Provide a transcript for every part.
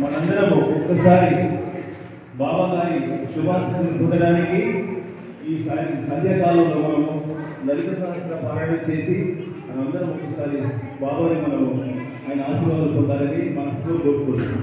మనందరము ఒక్కసారి బాబా గారి శుభాశిస్సులు పొందడానికి ఈ సాయం సంధ్యాకాలంలో మనము లలిత సహస్ర పారాయణ చేసి మనందరం ఒకసారి బాబాని మనము ఆయన ఆశీర్వాదాలు పొందాలని మనసులో కోరుకుంటున్నాం.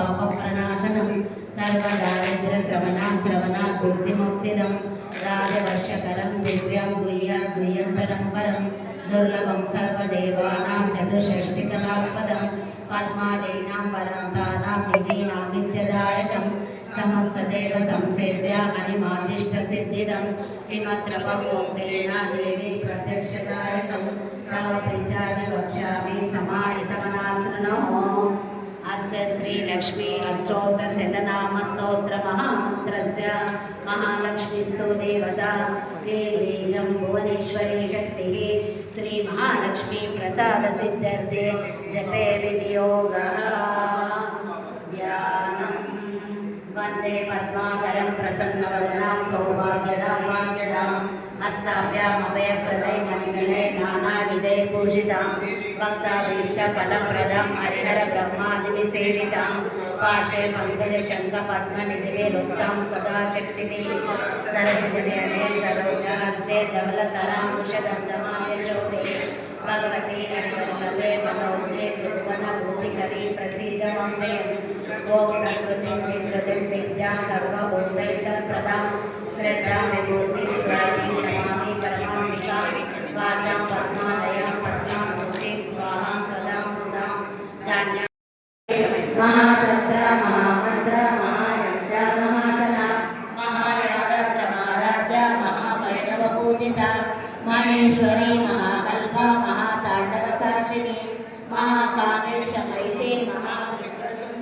పాపప్రణాశనం సర్వదారిద్ర శ్రవణం శ్రవణ దుర్దిముక్తిదం రాజవర్షకరం దివ్యం గుయ్యం గుయ్యం పరంపరం. దుర్లభం సర్వదేవానాం చతుషష్టికలాస్పదం పద్మాదీనాం వరంతానాం నిధీనాం నిత్యదాయకం. సమస్తదేవ సంసేవ్య మణిమాదిష్ట సిద్ధిదం దేవి ప్రత్యక్షదాయకం. से श्रीलक्ष्मी अष्टोत्तरशतनामस्तोत्रमहामन्त्रस्य महालक्ष्मीस्तो देवता देवी जम्बुवनेश्वरी शक्तिः श्रीमहालक्ष्मीप्रसादसिद्ध्यर्थे जपे विनियोगः वन्दे पद्माकरं प्रसन्नवदनां सौभाग्यदां भाग्यदां हस्ताभ्यामभयप्रदै मणिगणे नानाविधे पूजितां भक्ताभीष्टफलप्रदं हरिहरब्रह्मादिविसेवितां पाशे पङ्कजशङ्खपद्मनिधिरुक्तां सदा शक्तिभिः सरजनयने सरोजहस्ते धवलतरांकुशदन्तमाय शोभे भगवती हरिवल्लभे मनोज्ञे त्रिभुवनभूतिकरी प्रसीदमम्बे ॐ प्रकृतिं विकृतिं विद्यां सर्वभूतैकप्रदां श्रद्धां विभूतिं स्वामीं नमामि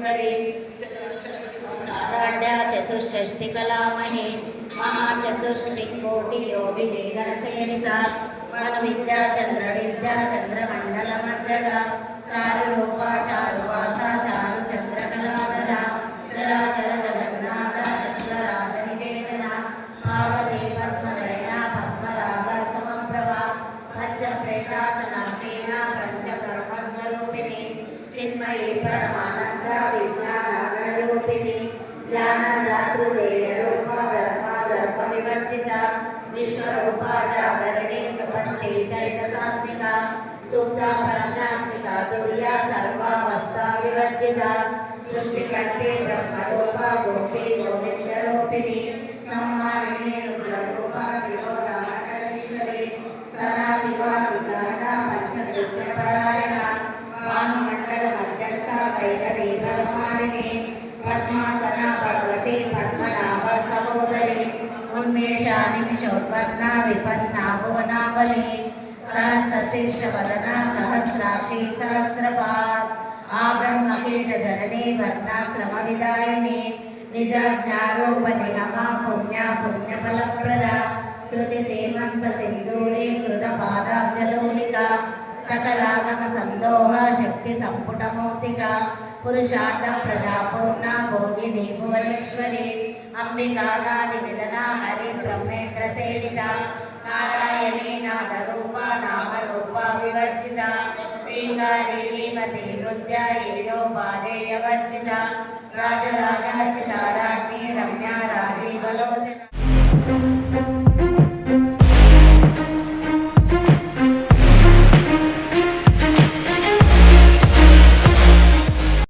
సుందరి చతుర్షష్టి చారాఢ్య చతుర్షష్టి కళామణి మహాచతుర్ష్టి కోటి యోగి జయగణ సేనిత మన విద్యా చంద్ర విద్యా చంద్ర మండల మధ్యగ చారు రూప చారు వాస చారు చంద్ర కళాధర చరాచర చిన్మయీ పరమ ధ్యాన ధాతురేయరూప ధర్మ ధర్మ నివర్జిత విశ్వరూపాధారణే చపంతి దైవసాత్మిక సుప్త ప్రజ్ఞాత్మిక దుర్యా సర్వావస్థా వివర్జిత సృష్టికర్తే బ్రహ్మరూప గోపి గోవిందరూపిణి సమ్మానిని రుద్రరూప విరోధాకరీశ్వరి సదాశివ విగ్రహద పంచకృత్యపరాయణ వామమండల మధ్యస్థ వైరవీ పరమాలిని పద్మాస उन्मेषानिं शौर्पर्णा विपन्ना भुवनावली सहस्रशीर्षवदना सहस्राक्षी सहस्रपात् आब्रह्मकीटजननी वर्णाश्रमविदायिनी निजज्ञानोपनिगमा पुण्या पुण्यफलप्रदा श्रुतिसीमन्तसिन्दूरी कृतपादाब्जलौलिका सकलागमसन्दोह शक्तिसम्पुटमूर्तिका पुरुषार्थप्रदा पूर्णा भोगिनी भुवनेश्वरी అంబికాగాది విదనా హరి బ్రహ్మేంద్ర సేవిత. నారాయణీ నాదరూప నామరూప వివర్జిత. శ్రీంగారీ శ్రీమతి నృత్య ఏయో పాదేయవర్జిత రాజరాజార్చిత రాజ్ఞి రమ్య రాజీవలోచన.